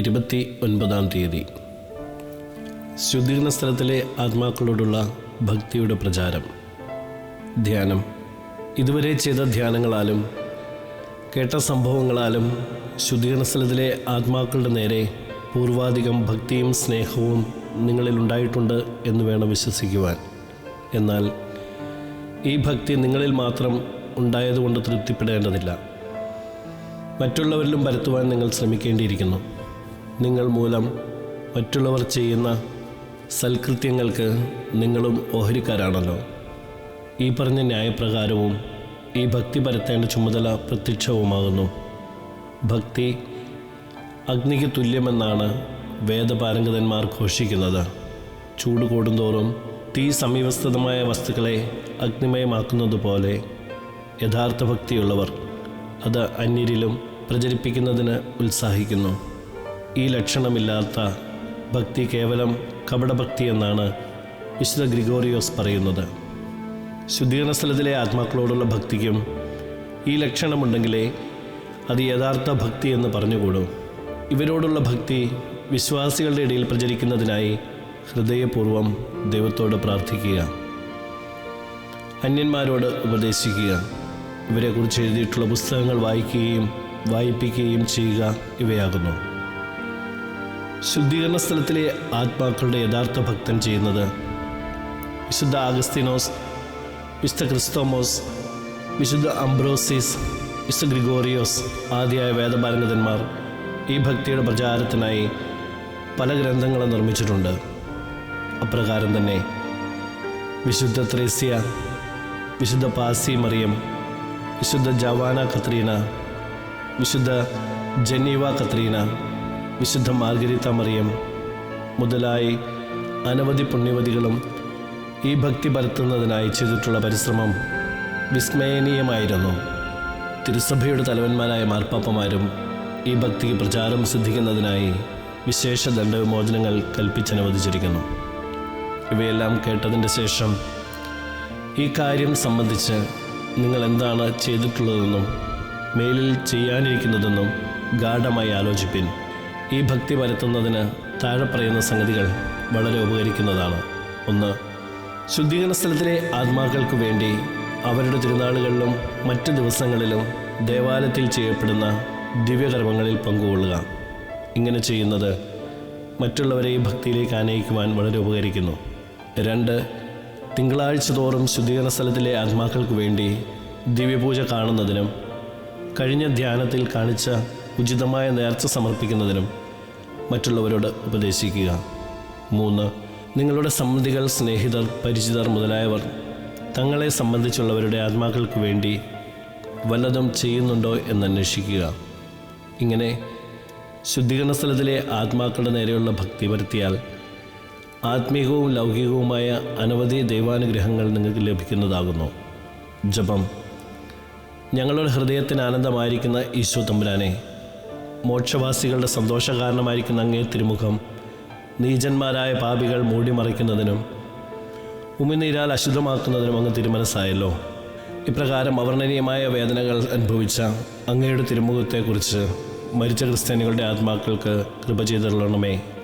ഇരുപത്തി ഒൻപതാം തീയതി. ശുദ്ധീകരണ സ്ഥലത്തിലെ ആത്മാക്കളോടുള്ള ഭക്തിയുടെ പ്രചാരം. ധ്യാനം. ഇതുവരെ ചെയ്ത ധ്യാനങ്ങളാലും കേട്ട സംഭവങ്ങളാലും ശുദ്ധീകരണ സ്ഥലത്തിലെ ആത്മാക്കളുടെ നേരെ പൂർവാധികം ഭക്തിയും സ്നേഹവും നിങ്ങളിൽ ഉണ്ടായിട്ടുണ്ട് എന്ന് വേണം വിശ്വസിക്കുവാൻ. എന്നാൽ ഈ ഭക്തി നിങ്ങളിൽ മാത്രം ഉണ്ടായതുകൊണ്ട് തൃപ്തിപ്പെടേണ്ടതില്ല. മറ്റുള്ളവരിലും പരത്തുവാൻ നിങ്ങൾ ശ്രമിക്കേണ്ടിയിരിക്കുന്നു. നിങ്ങൾ മൂലം മറ്റുള്ളവർ ചെയ്യുന്ന സൽകൃത്യങ്ങൾക്ക് നിങ്ങളും ഓഹരിക്കാരാണല്ലോ. ഈ പറഞ്ഞ ന്യായപ്രകാരവും ഈ ഭക്തി പരത്തേണ്ട ചുമതല പ്രത്യക്ഷവുമാകുന്നു. ഭക്തി അഗ്നിക്ക് തുല്യമെന്നാണ് വേദപാരംഗതന്മാർ ഘോഷിക്കുന്നത്. ചൂട് കൂടുന്തോറും തീ സമീപസ്ഥിതമായ വസ്തുക്കളെ അഗ്നിമയമാക്കുന്നത് പോലെ യഥാർത്ഥ ഭക്തിയുള്ളവർ അത് അന്യരിലും പ്രചരിപ്പിക്കുന്നതിന് ഉത്സാഹിക്കുന്നു. ഈ ലക്ഷണമില്ലാത്ത ഭക്തി കേവലം കപടഭക്തി എന്നാണ് വിശുദ്ധ ഗ്രിഗോറിയോസ് പറയുന്നത്. ശുദ്ധീകരണ സ്ഥലത്തിലെ ആത്മാക്കളോടുള്ള ഭക്തിക്കും ഈ ലക്ഷണമുണ്ടെങ്കിലേ അത് യഥാർത്ഥ ഭക്തി എന്ന് പറഞ്ഞുകൂടും. ഇവരോടുള്ള ഭക്തി വിശ്വാസികളുടെ ഇടയിൽ പ്രചരിക്കുന്നതിനായി ഹൃദയപൂർവം ദൈവത്തോട് പ്രാർത്ഥിക്കുക. അന്യന്മാരോട് ഉപദേശിക്കുക. ഇവരെക്കുറിച്ച് എഴുതിയിട്ടുള്ള പുസ്തകങ്ങൾ വായിക്കുകയും വായിപ്പിക്കുകയും ചെയ്യുക ഇവയാകുന്നു. ശുദ്ധീകരണ സ്ഥലത്തിലെ ആത്മാക്കളുടെ യഥാർത്ഥ ഭക്തൻ ചെയ്യുന്നത് വിശുദ്ധ ആഗസ്തീനോസ് വിശുദ്ധ ക്രിസ്തോമോസ് വിശുദ്ധ അംബ്രോസിസ് വിശുദ്ധ ഗ്രിഗോറിയോസ് ആദ്യായ വേദപാരംഗതന്മാർ ഈ ഭക്തിയുടെ പ്രചാരത്തിനായി പല ഗ്രന്ഥങ്ങളും നിർമ്മിച്ചിട്ടുണ്ട്. അപ്രകാരം തന്നെ വിശുദ്ധ ത്രേസ്യ വിശുദ്ധ പാസി മറിയം വിശുദ്ധ ജവാന കത്രീന വിശുദ്ധ ജനീവ കത്രീന വിശുദ്ധ മാർഗരിത്ത മറിയം മുതലായി അനവധി പുണ്യവതികളും ഈ ഭക്തി പരത്തുന്നതിനായി ചെയ്തിട്ടുള്ള പരിശ്രമം വിസ്മയനീയമായിരുന്നു. തിരുസഭയുടെ തലവന്മാരായ മാർപ്പാപ്പമാരും ഈ ഭക്തിക്ക് പ്രചാരം സിദ്ധിക്കുന്നതിനായി വിശേഷ ദണ്ഡവിമോചനങ്ങൾ കൽപ്പിച്ചനുവദിച്ചിരിക്കുന്നു. ഇവയെല്ലാം കേട്ടതിന്റെ ശേഷം ഈ കാര്യം സംബന്ധിച്ച് നിങ്ങൾ എന്താണ് ചെയ്തിട്ടുള്ളതെന്നും മേലിൽ ചെയ്യാനിരിക്കുന്നതെന്നും ഗാഠമായി ആലോചിപ്പിൻ. ഈ ഭക്തി വരുത്തുന്നതിന് താഴെ പറയുന്ന സംഗതികൾ വളരെ ഉപകരിക്കുന്നതാണ്. ഒന്ന് ശുദ്ധീകരണ സ്ഥലത്തിലെ ആത്മാക്കൾക്ക് വേണ്ടി അവരുടെ തിരുനാളുകളിലും മറ്റ് ദിവസങ്ങളിലും ദേവാലയത്തിൽ ചെയ്യപ്പെടുന്ന ദിവ്യകർമ്മങ്ങളിൽ പങ്കുകൊള്ളുക. ഇങ്ങനെ ചെയ്യുന്നത് മറ്റുള്ളവരെ ഈ ഭക്തിയിലേക്ക് ആനയിക്കുവാൻ വളരെ ഉപകരിക്കുന്നു. രണ്ട് തിങ്കളാഴ്ച തോറും ശുദ്ധീകരണ സ്ഥലത്തിലെ ആത്മാക്കൾക്ക് വേണ്ടി ദിവ്യപൂജ കാണുന്നതിനും കഴിഞ്ഞ ധ്യാനത്തിൽ കാണിച്ച ഉചിതമായ നേർച്ച സമർപ്പിക്കുന്നതിനും മറ്റുള്ളവരോട് ഉപദേശിക്കുക. മൂന്ന് നിങ്ങളുടെ സമ്മതികൾ സ്നേഹിതർ പരിചിതർ മുതലായവർ തങ്ങളെ സംബന്ധിച്ചുള്ളവരുടെ ആത്മാക്കൾക്ക് വേണ്ടി വല്ലതും ചെയ്യുന്നുണ്ടോ എന്ന് അന്വേഷിക്കുക. ഇങ്ങനെ ശുദ്ധീകരണ സ്ഥലത്തിലെ ആത്മാക്കളുടെ നേരെയുള്ള ഭക്തി വരുത്തിയാൽ ആത്മീകവും ലൗകികവുമായ അനവധി ദൈവാനുഗ്രഹങ്ങൾ നിങ്ങൾക്ക് ലഭിക്കുന്നതാകുന്നു. ജപം. ഞങ്ങളുടെ ഹൃദയത്തിന് ആനന്ദമായിരിക്കുന്ന ഈശോ തമ്പുരാനെ മോക്ഷവാസികളുടെ സന്തോഷകാരണമായിരിക്കുന്ന അങ്ങേ തിരുമുഖം. നീചന്മാരായ പാപികൾ മൂടിമറയ്ക്കുന്നതിനും ഉമിനീരാൽ അശുദ്ധമാക്കുന്നതിനും അങ്ങ് തിരുമനസ്സായല്ലോ. ഇപ്രകാരം അവർണനീയമായ വേദനകൾ അനുഭവിച്ച അങ്ങയുടെ തിരുമുഖത്തെക്കുറിച്ച് മരിച്ച ക്രിസ്ത്യാനികളുടെ ആത്മാക്കൾക്ക് കൃപ ചെയ്തുള്ളണമേ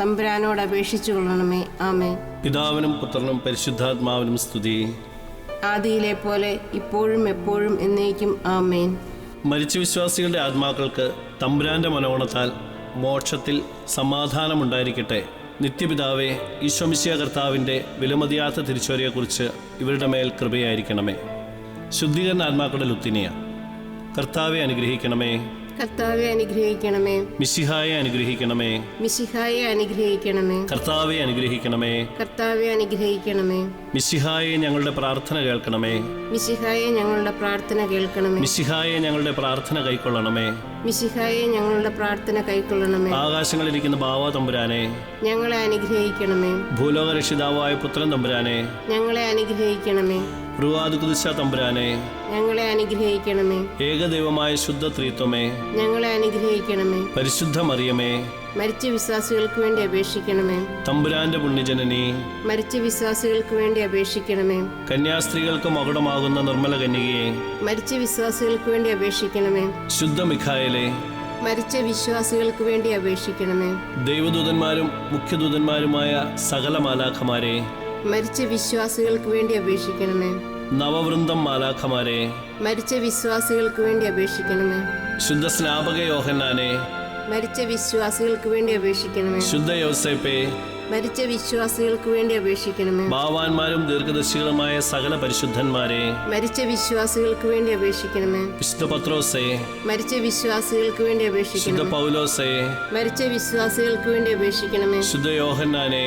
തമ്പുരാനോട് അപേക്ഷിച്ചു കൊള്ളണമേ. ആമേ പിതാവിനും പുത്രനും പരിശുദ്ധാത്മാവിനും സ്തുതി. ആദിയിലെ പോലെ ഇപ്പോഴും എപ്പോഴും എന്നേക്കും ആമേൻ. മരിച്ച വിശ്വാസികളുടെ ആത്മാക്കൾക്ക് തമ്പുരാന്റെ മനോണത്താൽ മോക്ഷത്തിൽ സമാധാനമുണ്ടായിരിക്കട്ടെ. നിത്യപിതാവെ ഈശ്വമിശിയ കർത്താവിന്റെ വിലമതിയാത്ത തിരിച്ചുവരെയെക്കുറിച്ച് ഇവരുടെ മേൽ കൃപയായിരിക്കണമേ. ശുദ്ധീകരണ ആത്മാക്കളുടെ ലുത്തിനിയ കർത്താവെ അനുഗ്രഹിക്കണമേ. കർത്താവെ അനുഗ്രഹിക്കണമേ. മിശിഹായെ അനുഗ്രഹിക്കണമേ. മിശിഹായെ അനുഗ്രഹിക്കണമേ. കർത്താവെ അനുഗ്രഹിക്കണമേ. കർത്താവെ അനുഗ്രഹിക്കണമേ. മിശിഹായെ ഞങ്ങളുടെ പ്രാർത്ഥന കേൾക്കണമേ. മിശിഹായെ ഞങ്ങളുടെ പ്രാർത്ഥന കേൾക്കണമേ. മിശിഹായെ ഞങ്ങളുടെ പ്രാർത്ഥന കൈക്കൊള്ളണമേ. മിശിഹായെ ഞങ്ങളുടെ പ്രാർത്ഥന കൈക്കൊള്ളണമേ. ആകാശങ്ങളിലിരിക്കുന്ന ബാവ തമ്പുരാനെ. ഞങ്ങളെ അനുഗ്രഹിക്കണമേ. ഭൂലോക രക്ഷിതാവായ പുത്രൻ തമ്പുരാനെ. ഞങ്ങളെ അനുഗ്രഹിക്കണമേ. തമ്പുരാനെ. ഞങ്ങളെ അനുഗ്രഹിക്കണമേ. ഏകദൈവമായ ശുദ്ധ ത്രീത്വമേ. ഞങ്ങളെ അനുഗ്രഹിക്കണമേ. പരിശുദ്ധ മറിയമേ. മരിച്ച വിശ്വാസികൾക്ക് വേണ്ടി അപേക്ഷിക്കണമേ. തമ്പുരാന്റെ പുണ്യജനനെ മരിച്ച വിശ്വാസികൾക്ക് വേണ്ടി അപേക്ഷിക്കണമേ. കന്യാസ്ത്രീകൾക്ക് മകുടമാകുന്ന നിർമ്മല കന്യകയെ മരിച്ച വിശ്വാസികൾക്ക് വേണ്ടി അപേക്ഷിക്കണമേ. ശുദ്ധ മിഖായലെ മരിച്ച വിശ്വാസികൾക്ക് വേണ്ടി അപേക്ഷിക്കണമേ. ദൈവദൂതന്മാരും മുഖ്യദൂതന്മാരുമായ സകല മാലാഖമാരെ മരിച്ച വിശ്വാസികൾക്ക് വേണ്ടി അപേക്ഷിക്കണമേ. നവവൃന്ദം മാലാഖമാരെ മരിച്ച വിശ്വാസികൾക്ക് വേണ്ടി അപേക്ഷിക്കണമേ. ശുദ്ധ സ്നാപക യോഹന്നാനെ മരിച്ച വിശ്വാസികൾക്ക് വേണ്ടി അപേക്ഷിക്കണമേ. ശുദ്ധ യോസേപ്പേ മരിച്ച വിശ്വാസികൾക്ക് വേണ്ടി അപേക്ഷിക്കണമേ. ഭാവാന്മാരും ദീർഘദർശികളുമായ സകല പരിശുദ്ധന്മാരെ മരിച്ച വിശ്വാസികൾക്ക് വേണ്ടി അപേക്ഷിക്കണമേ. വിശുദ്ധ പത്രോസേ മരിച്ച വിശ്വാസികൾക്ക് വേണ്ടി അപേക്ഷിക്കണമേ. പൗലോസേ മരിച്ച വിശ്വാസികൾക്ക് വേണ്ടി അപേക്ഷിക്കണമേ. ശുദ്ധ യോഹന്നാനെ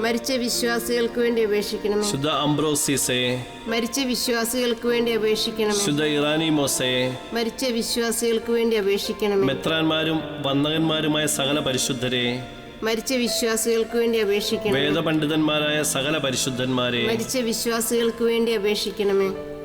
മരിച്ച വിശ്വാസികൾക്ക് വേണ്ടി അപേക്ഷിക്കണം ശുദ്ധ അംബ്രോസിസേ മരിച്ച വിശ്വാസികൾക്ക് വേണ്ടി അപേക്ഷിക്കണം ശുദ്ധ ഇറാനി മോസേ. മരിച്ച വിശ്വാസികൾക്ക് വേണ്ടി അപേക്ഷിക്കണം മെത്രാന്മാരും വന്ദകന്മാരുമായ സകല പരിശുദ്ധരെ. മരിച്ച വിശ്വാസികൾക്ക് വേണ്ടി അപേക്ഷിക്കണം വേദപണ്ഡിതന്മാരായ സകല പരിശുദ്ധന്മാരെ. മരിച്ച വിശ്വാസികൾക്ക് വേണ്ടി അപേക്ഷിക്കണമേ.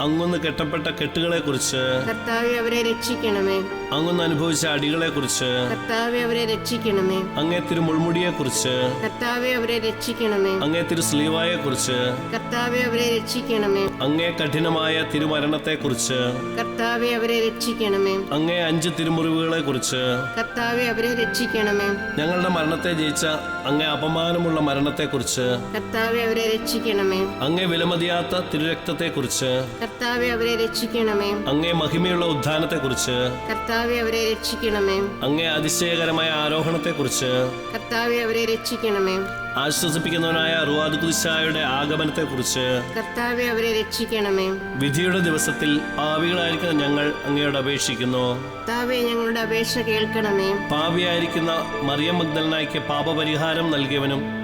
അങ്ങൊന്ന് കെട്ടപ്പെട്ട കെട്ടുകളെക്കുറിച്ച് കർത്താവെ അവരെ രക്ഷിക്കണമേ. അങ്ങൊന്ന് അനുഭവിച്ച അടികളെക്കുറിച്ച് കർത്താവെ അവരെ രക്ഷിക്കണമേ. അങ്ങേ തിരു മുൾമുടിയെക്കുറിച്ച് കർത്താവെ അവരെ രക്ഷിക്കണമേ. അങ്ങേ തിരു സ്ലീവായെക്കുറിച്ച് കർത്താവെ അവരെ രക്ഷിക്കണമേ. അങ്ങേ കഠിനമായ തിരുമരണത്തെക്കുറിച്ച് കർത്താവെ അവരെ രക്ഷിക്കണമേ. അങ്ങേ അഞ്ച് തിരുമുറിവുകളെ കുറിച്ച് കർത്താവെ അവരെ രക്ഷിക്കണമേ. ഞങ്ങളുടെ മരണത്തെ ജയിച്ച അങ്ങേ അപമാനമുള്ള മരണത്തെക്കുറിച്ച് കർത്താവെ അവരെ രക്ഷിക്കണമേ. അങ്ങേ വിലമതിയാത്ത തിരുരക്തത്തെക്കുറിച്ച് കർത്താവെ അവരെ രക്ഷിക്കണമേ. അങ്ങേ മഹിമയുള്ള ഉത്ഥാനത്തെക്കുറിച്ച് കർത്താവെ അവരെ രക്ഷിക്കണമേ. അങ്ങേ അതിശയകരമായ ആരോഹണത്തെക്കുറിച്ച് കർത്താവെ അവരെ രക്ഷിക്കണമേ. ആശ്വസിപ്പിക്കുന്നവനായ റുവാദുദിശായുടെ ആഗമനത്തെ ആഗമനത്തെക്കുറിച്ച് കർത്താവെ അവരെ രക്ഷിക്കണമേ. വിധിയുടെ ദിവസത്തിൽ പാവികളായിരിക്കുന്ന ഞങ്ങൾ അങ്ങയോട് അപേക്ഷിക്കുന്നു. കർത്താവെ ഞങ്ങളുടെ അപേക്ഷ കേൾക്കണമേ. പാവിയായിരിക്കുന്ന മറിയം മഗ്ദലനായ്ക്ക് പാപപരിഹാരം നൽകിയവനും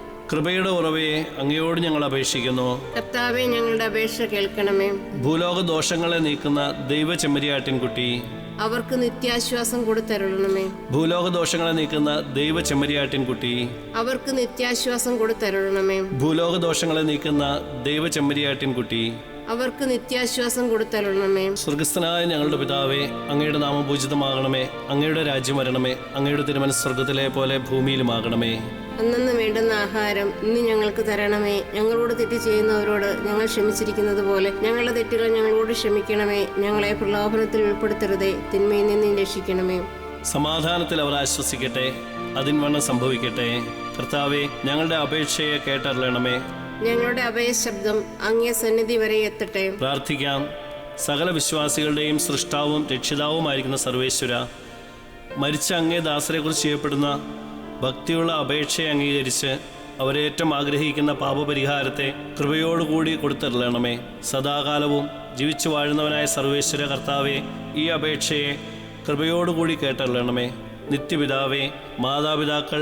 കൃപയുടെ ഉറവയെ അങ്ങയോട് ഞങ്ങൾ അപേക്ഷിക്കുന്നു. കർത്താവെ ഞങ്ങളുടെ അപേക്ഷ കേൾക്കണമേ. ഭൂലോക ദോഷങ്ങളെ നീക്കുന്ന ദൈവ ചെമ്മരിയാട്ടിൻകുട്ടി അവർക്ക് നിത്യാശ്വാസം കൊടുത്തരുളണമേ. ഭൂലോക ദോഷങ്ങളെ നീക്കുന്ന ദൈവ ചെമ്മരിയാട്ടിൻകുട്ടി അവർക്ക് നിത്യാശ്വാസം കൊടുത്തരുളണമേ. ഭൂലോക ദോഷങ്ങളെ നീക്കുന്ന ദൈവ ചെമ്മരിയാട്ടിൻകുട്ടി അവർക്ക് നിത്യാശ്വാസം കൊടുത്തരണമേ സ്വർഗസ്ഥനായ ഞങ്ങളുടെ പിതാവേ അങ്ങയുടെ നാമം പൂജിതമാകണമേ. അങ്ങയുടെ രാജ്യം വരണമേ. അങ്ങയുടെ തിരുമനസ് സ്വർഗത്തിലെ പോലെ ഭൂമിയിലുമാകണമേ. അന്നു വേണ്ടുന്ന ആഹാരം ഇന്ന് ഞങ്ങൾക്ക് തരണമേ. ഞങ്ങളോട് തെറ്റ് ചെയ്യുന്നവരോട് ഞങ്ങൾ ക്ഷമിച്ചിരിക്കുന്നത് പോലെ ഞങ്ങളുടെ തെറ്റുകൾ ഞങ്ങളോട് ക്ഷമിക്കണമേ. ഞങ്ങളെ പ്രലോഭനത്തിൽ ഉൾപ്പെടുത്തരുതേ. തിന്മയിൽ നിന്ന് രക്ഷിക്കണമേ. സമാധാനത്തിൽ അവർ ആശ്വസിക്കട്ടെ. അതിൻവണ്ണം സംഭവിക്കട്ടെ. കർത്താവെ ഞങ്ങളുടെ അപേക്ഷയെ കേട്ടറിയണമേ. ഞങ്ങളുടെ അഭയശബ്ദം അങ്ങേ സന്നിധി വരെ എത്തട്ടെ. പ്രാർത്ഥിക്കാം. സകല വിശ്വാസികളുടെയും സൃഷ്ടാവും രക്ഷിതാവുമായിരിക്കുന്ന സർവേശ്വര മരിച്ച അങ്ങേ ദാസരെക്കുറിച്ച് ചെയ്യപ്പെടുന്ന ഭക്തിയുള്ള അപേക്ഷയെ അംഗീകരിച്ച് അവരേറ്റം ആഗ്രഹിക്കുന്ന പാപപരിഹാരത്തെ കൃപയോടുകൂടി കൊടുത്തരളണമേ. സദാകാലവും ജീവിച്ചു വാഴുന്നവനായ സർവേശ്വര കർത്താവെ ഈ അപേക്ഷയെ കൃപയോടുകൂടി കേട്ടറിയണമേ നിത്യപിതാവേ മാതാപിതാക്കൾ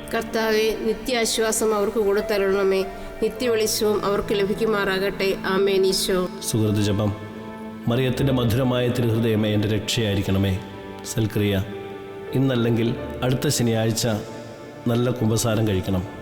കർത്താവെ നിത്യാശ്വാസം അവർക്ക് കൊടുത്തരണമേ നിത്യവെളിച്ചവും അവർക്ക് ലഭിക്കുമാറാകട്ടെ. ആമേൻ ഈശോ. സുഹൃത്ത് ജപം. മറിയത്തിന്റെ മധുരമായ തിരുഹൃദയമേ എന്റെ രക്ഷയായിരിക്കണമേ. സൽക്രിയ ഇന്നല്ലെങ്കിൽ അടുത്ത ശനിയാഴ്ച നല്ല കുമ്പസാരം കഴിക്കണം.